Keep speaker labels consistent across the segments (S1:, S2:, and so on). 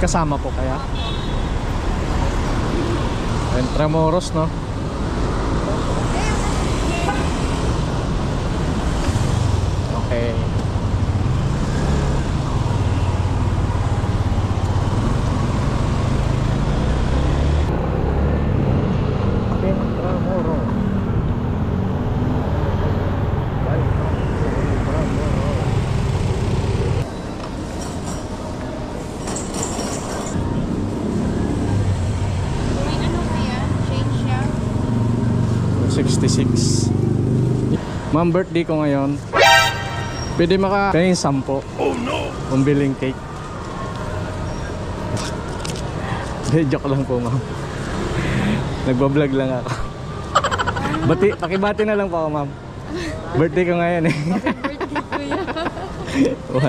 S1: Kasama po kaya? Entramoros, no? Okay. Entramoros. Welcome to Entramoros.
S2: May ano kaya? Change siya?
S1: 66 Ma'am, birthday ko ngayon. Pwede maka Kaya yung 10 Oh no. Pambiling cake. Hindi, joke lang po ma'am. Nagbablog lang ako. Bati, pakibati na lang po ako ma'am. Birthday ko ngayon eh.
S2: Birthday ko yan.
S1: 1,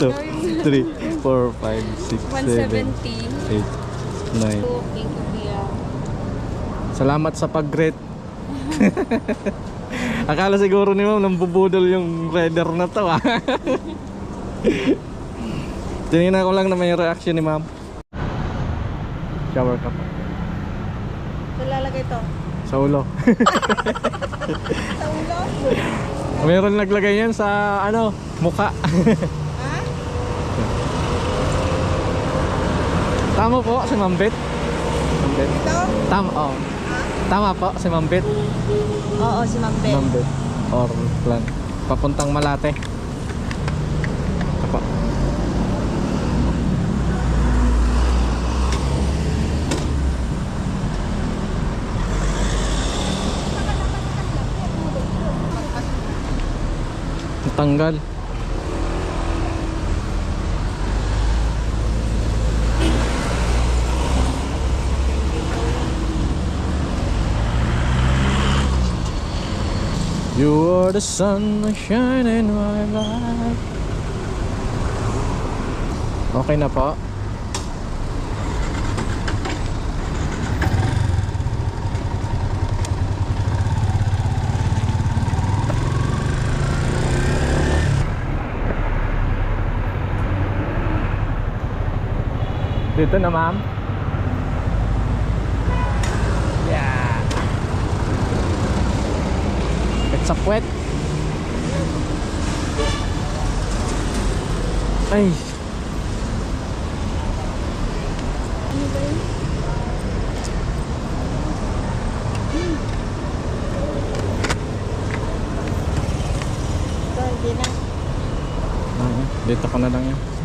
S1: 2, 3, 4, 5, 6, 7,
S2: 170.
S1: 8, 9
S2: Thank you, Kuya.
S1: Salamat sa pag-greet. Akala siguro ni ma'am nambubudol yung rider na to ah. Tinignan ko lang na may reaction ni ma'am. Shower.
S2: Saan lalagay to?
S1: Sa ulo.
S2: Sa ulo?
S1: Meron naglagay yan sa ano, muka.
S2: Ha?
S1: Tama po si. Ma'am Bet.
S2: Ito?
S1: Tama, oh. Tama po si Ma'am Bet.
S2: Oo, si Ma'am Ben.
S1: Ma'am Bet. Or plan. Papuntang Malate. Apa. Tanggal. You are the sun that shine in my life. Okay na po. Dito na ma'am. It's a puwet. Ay. Ah, Dito ko na lang yan.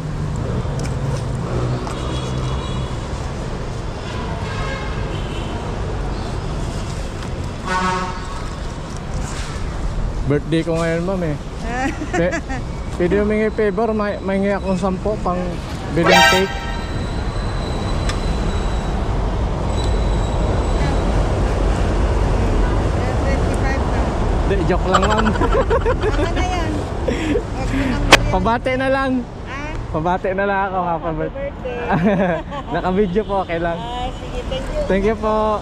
S1: Birthday ko ngayon, ma'am eh. Pe pwede humingi favor, may mahingi akong sampo pang bilang cake.
S2: 25 na.
S1: Di, joke lang, ma'am.
S2: Tama na yan. Huwag mo nang merienda.
S1: Pabate na lang.
S2: Ah,
S1: Pabate na lang ako, happy
S2: happy
S1: birthday.
S2: birthday.
S1: Naka-video po, okay lang.
S2: Ah, sige, thank you.
S1: Thank you po.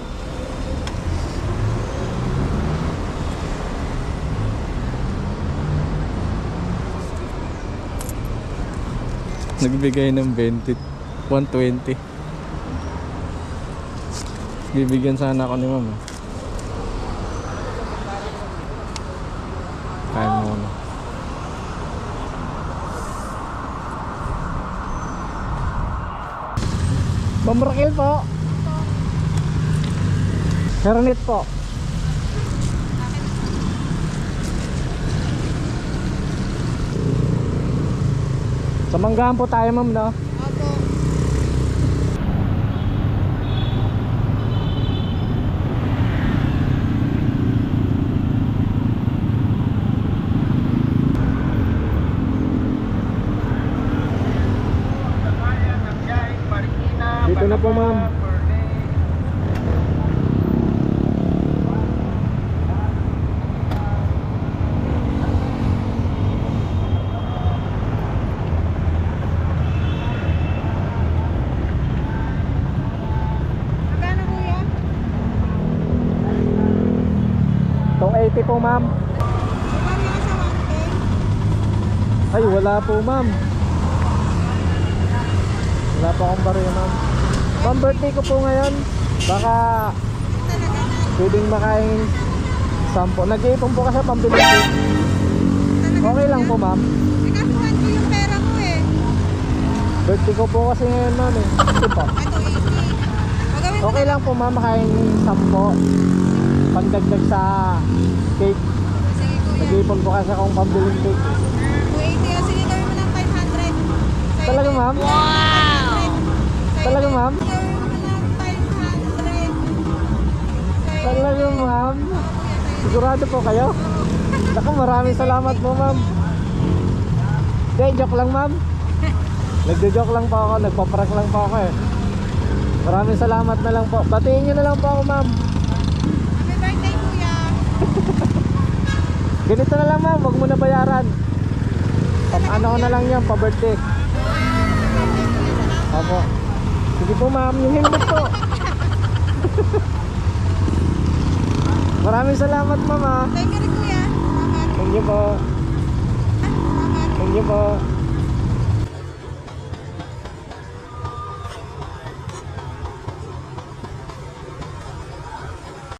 S1: Nagbigay ng 20 120 Bibigyan sana ako ni mama Kaya mo muna. Ma'am po. Hernet po. Sa manggahan po tayo ma'am no?
S2: Opo.
S1: Dito na po ma'am.
S2: Magkano kuya?
S1: Tong 80 po ma'am.
S2: Magkano yan sa 1K?
S1: Ay wala po ma'am. Wala pa akong barya, ma'am. Ma'am, birthday ko po ngayon. Baka pwedeng makain sampo. Nag-iipon po kasi pambili ko. Okay lang po, ma'am.
S2: Nakakuhan ko yung pera ko eh.
S1: Birthday ko po kasi ngayon, ma'am eh.
S2: Ito, 80. O gawin mo
S1: Okay lang po, ma'am, makain sampo. Pagdagdag sa cake.
S2: Sige kuya.
S1: Nag-iipon po kasi akong pambiling cake.
S2: 280. O sige, gawin mo ng 500. Sa'yo
S1: Talaga, ma'am?
S2: 500. Sa'yo
S1: Talaga, ma'am?
S2: Gawin mo ng 500. Sa'yo
S1: Talaga, ma'am. Sigurado po kayo? Naku, maraming salamat po, ma'am. Hindi, joke lang, ma'am. Nagjo-joke lang po ako, nagpaprank lang po ako eh. Maraming salamat na lang po. Batiin nyo na lang po ako, ma'am.
S2: Happy birthday, kuya.
S1: Ganito na lang, ma'am. Huwag mo na bayaran. Ano ko na lang yan, pa-birthday. Opo. Sige po, ma'am. Yung helmet po. Maraming salamat, ma'am. ah.
S2: Thank you rin, kuya. Salamat.
S1: Thank you po.
S2: Salamat.
S1: Thank you po.